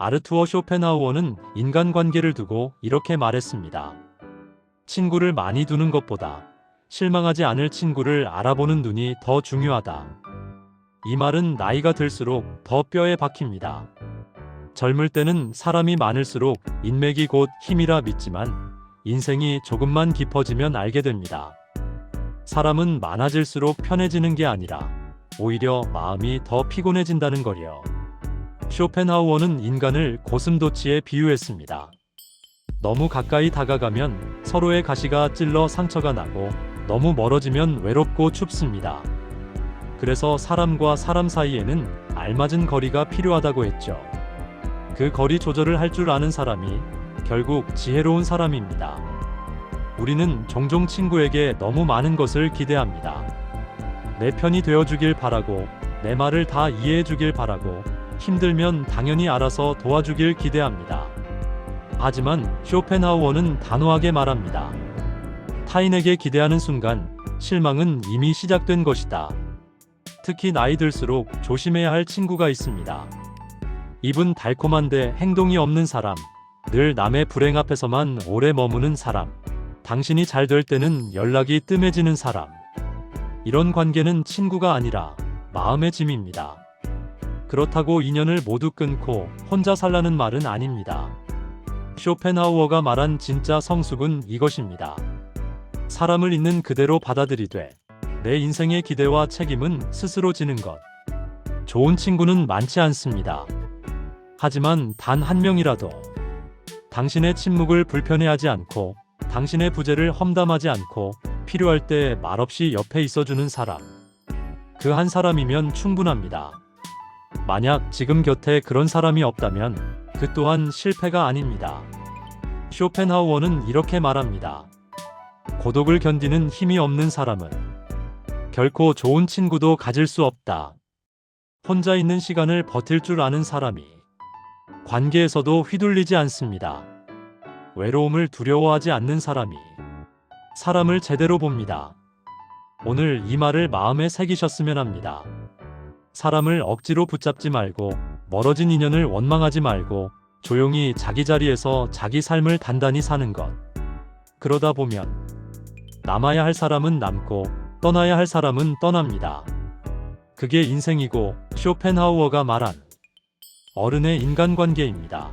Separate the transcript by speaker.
Speaker 1: 아르투어 쇼펜하우어는 인간관계를 두고 이렇게 말했습니다. 친구를 많이 두는 것보다 실망하지 않을 친구를 알아보는 눈이 더 중요하다. 이 말은 나이가 들수록 더 뼈에 박힙니다. 젊을 때는 사람이 많을수록 인맥이 곧 힘이라 믿지만 인생이 조금만 깊어지면 알게 됩니다. 사람은 많아질수록 편해지는 게 아니라 오히려 마음이 더 피곤해진다는 거려. 쇼펜하우어는 인간을 고슴도치에 비유했습니다. 너무 가까이 다가가면 서로의 가시가 찔러 상처가 나고 너무 멀어지면 외롭고 춥습니다. 그래서 사람과 사람 사이에는 알맞은 거리가 필요하다고 했죠. 그 거리 조절을 할 줄 아는 사람이 결국 지혜로운 사람입니다. 우리는 종종 친구에게 너무 많은 것을 기대합니다. 내 편이 되어주길 바라고, 내 말을 다 이해해주길 바라고, 힘들면 당연히 알아서 도와주길 기대합니다. 하지만 쇼펜하우어는 단호하게 말합니다. 타인에게 기대하는 순간 실망은 이미 시작된 것이다. 특히 나이 들수록 조심해야 할 친구가 있습니다. 입은 달콤한데 행동이 없는 사람, 늘 남의 불행 앞에서만 오래 머무는 사람, 당신이 잘 될 때는 연락이 뜸해지는 사람. 이런 관계는 친구가 아니라 마음의 짐입니다. 그렇다고 인연을 모두 끊고 혼자 살라는 말은 아닙니다. 쇼펜하우어가 말한 진짜 성숙은 이것입니다. 사람을 있는 그대로 받아들이되 내 인생의 기대와 책임은 스스로 지는 것. 좋은 친구는 많지 않습니다. 하지만 단 한 명이라도 당신의 침묵을 불편해하지 않고 당신의 부재를 험담하지 않고 필요할 때 말없이 옆에 있어주는 사람. 그 한 사람이면 충분합니다. 만약 지금 곁에 그런 사람이 없다면 그 또한 실패가 아닙니다. 쇼펜하우어는 이렇게 말합니다. 고독을 견디는 힘이 없는 사람은 결코 좋은 친구도 가질 수 없다. 혼자 있는 시간을 버틸 줄 아는 사람이 관계에서도 휘둘리지 않습니다. 외로움을 두려워하지 않는 사람이 사람을 제대로 봅니다. 오늘 이 말을 마음에 새기셨으면 합니다. 사람을 억지로 붙잡지 말고 멀어진 인연을 원망하지 말고 조용히 자기 자리에서 자기 삶을 단단히 사는 것. 그러다 보면 남아야 할 사람은 남고 떠나야 할 사람은 떠납니다. 그게 인생이고 쇼펜하우어가 말한 어른의 인간관계입니다.